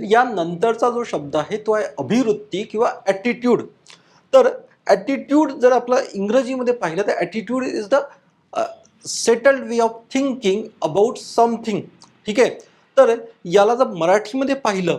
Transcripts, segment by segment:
तर या नंतरचा जो शब्द आहे तो आहे अभिवृत्ती किंवा ॲटिट्यूड तर ॲटिट्यूड जर आपलं इंग्रजीमध्ये पाहिलं तर attitude is the settled way of thinking about something ठीक आहे? तर याला जर मराठीमध्ये पाहिलं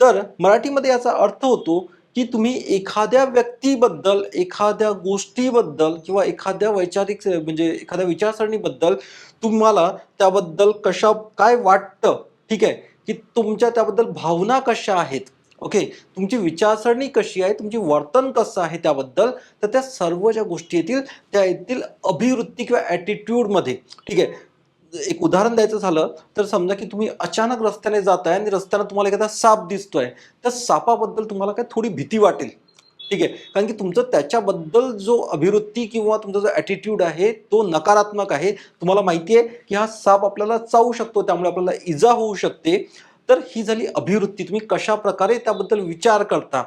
तर मराठीमध्ये याचा अर्थ होतो की तुम्ही एखाद्या व्यक्तीबद्दल एखाद्या गोष्टीबद्दल किंवा एखाद्या वैचारिक म्हणजे एखाद्या विचारसरणीबद्दल तुम्हाला त्याबद्दल कशा काय वाटतं? ठीक आहे? की तुमच्या त्याबद्दल भावना कशा आहेत? ओके? तुमची विचारसरणी कशी आहे? तुमची वर्तन कसं आहे त्याबद्दल? तर त्या सर्व ज्या गोष्टी येतील त्या येतील अभिवृत्ती किंवा ॲटिट्यूडमध्ये ठीक आहे? एक उदाहरण द्यायचं झालं तर समजा की तुम्ही अचानक रस्त्याने जाताय आणि रस्त्यानं तुम्हाला एखादा साप दिसतोय. त्या सापाबद्दल तुम्हाला काय थोडी भीती वाटेल. ठीक आहे. कारण की तुमचं त्याच्याबद्दल जो अभिवृत्ती किंवा तुमचा जो ॲटिट्यूड आहे तो नकारात्मक आहे. तुम्हाला माहिती आहे की हा साप आपल्याला चावू शकतो त्यामुळे आपल्याला इजा होऊ शकते. तर ही झाली अभिवृत्ती. तुम्ही कशा प्रकारे त्याबद्दल विचार करता?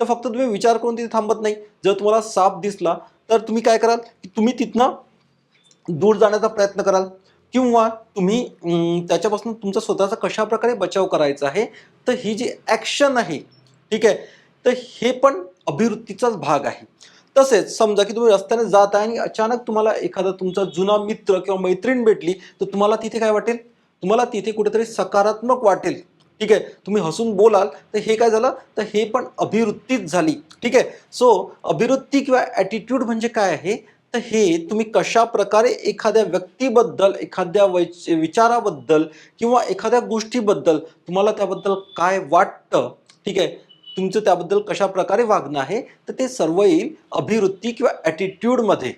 तर फक्त तुम्ही विचार करून तिथे थांबत नाही. जर तुम्हाला साप दिसला तर तुम्ही काय कराल? की तुम्ही तिथनं दूर जाण्याचा प्रयत्न कराल. किंवा तुम्ही त्याच्यापासून तुमचा स्वतःचा कशा प्रकारे बचाव करायचा आहे? तर ही जी ॲक्शन आहे ठीक आहे. तर हे पण अभिवृत्तीचाच भाग आहे. तसेच समजा की तुम्ही रस्त्याने जात आहे आणि अचानक तुम्हाला एखादा तुमचा जुना मित्र किंवा मैत्रीण भेटली तर तुम्हाला तिथे काय वाटेल? तुम्हाला तिथे कुठेतरी सकारात्मक वाटेल. ठीक आहे? तुम्ही हसून बोलाल तर हे काय झालं? तर हे पण अभिवृत्तीच झाली. ठीक आहे? सो अभिवृत्ती किंवा ॲटिट्यूड म्हणजे काय आहे? तर हे तुम्ही कशा प्रकारे एखाद्या व्यक्तीबद्दल एखाद्या वैच विचाराबद्दल किंवा एखाद्या गोष्टीबद्दल तुम्हाला त्याबद्दल काय वाटतं? ठीक आहे? तुमचं त्याबद्दल कशा प्रकारे वागणं आहे तर ते सर्व येईल अभिवृत्ती किंवा ॲटिट्यूडमध्ये